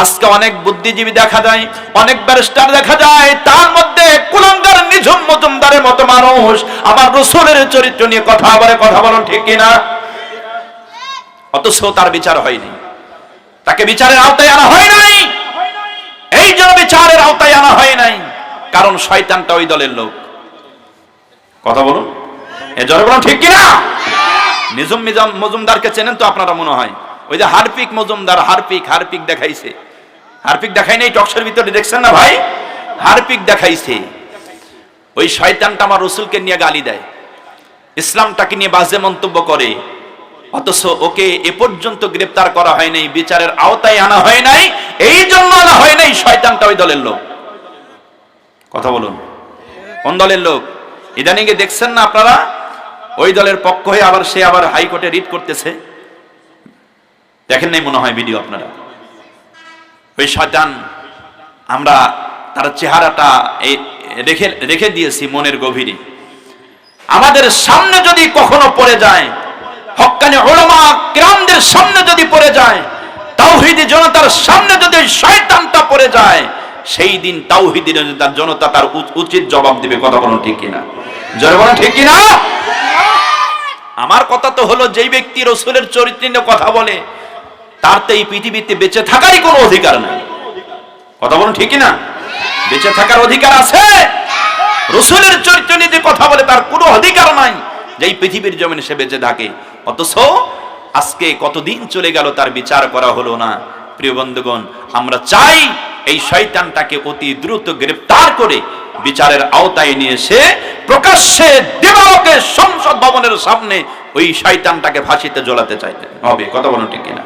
আজকে অনেক বুদ্ধিজীবী দেখা যায়, অনেক ব্যারিস্টার দেখা যায়, তার মধ্যে কুলঙ্গার, নিঝুম, মজুমদারের মতো মানুষ। আমার রসুলের চরিত্র নিয়ে কথা বলে, কথা বলুন ঠিক কিনা? অথচ তার বিচার হয়নি। তাকে বিচারের আওতায় আনা হয় নাই। এই জন্য বিচারের আওতায় আনা হয় নাই। কারণ শয়তানটা ওই দলের লোক। কথা বলুন। এ জোরে বলুন ঠিক কিনা? নিজুম মিজাম মজুমদারকে চেনেন তো আপনারা মনে হয়। ওই যে হারপিক মজুমদার হারপিক হারপিক দেখাইছে। হারপিক দেখাই নাই টক্সের ভিতরে দেখছেন না ভাই? হারপিক দেখাইছে। ওই শয়তানটা আমার রসুলকে নিয়ে গালি দেয়। ইসলামটাকে নিয়ে বাজে মন্তব্য করে। অথচ ওকে এ পর্যন্ত গ্রেপ্তার করা হয় নাই, বিচারের আওতায় আনা হয় নাই, এই জন্য আনা হয় নাই শয়তানটা ওই দলের লোক। কথা বলুন। কোন দলের লোক? ইদানিং দেখছেন না আপনারা? ওই দলের পক্ষ হয়ে আবার সে আবার হাইকোর্টে রিট করতেছে। দেখেন নাই মনে হয় ভিডিও আপনারা। ওই শয়তান আমরা তার চেহারাটা এই রেখে রেখে দিয়েছি মনের গভীরে। আমাদের সামনে যদি কখনো পড়ে যায় হক্কানি ওলামা গ্রামদের সামনে যদি পড়ে যায় তাওহিদি জনতার সামনে যদি শয়তানটা পড়ে যায় সেই দিন তাওহিদি জনতার জনতা তার উচ- উচিত জবাব দিবে কথা বলুন ঠিক কিনা? জোরে বলুন ঠিক কিনা? আমার কথা তো হলো যেই ব্যক্তি রসুলের চরিত্র নিয়ে কথা বলে তার তো এই পৃথিবীতে বেঁচে থাকারই কোনো অধিকার নাই। কথা বলুন ঠিক না বেঁচে থাকার অধিকার আছে? রসুলের চরিত্র নিয়ে যে কথা বলে তার কোনো অধিকার নাই যে এই পৃথিবীর জমিনে সে বেঁচে থাকে। অথচ আজকে কতদিন চলে গেল তার বিচার করা হলো না। প্রিয় বন্ধুগণ, আমরা চাই এই শয়তানটাকে অতি দ্রুত গ্রেফতার করে বিচারের আওতায় নিয়ে এসে প্রকাশ্যে দেবালকে সংসদ ভবনের সামনে ওই শয়তানটাকে ফাঁসিতে জ্বলাতে চাইতে। হবে, কথা বলুন ঠিক কিনা?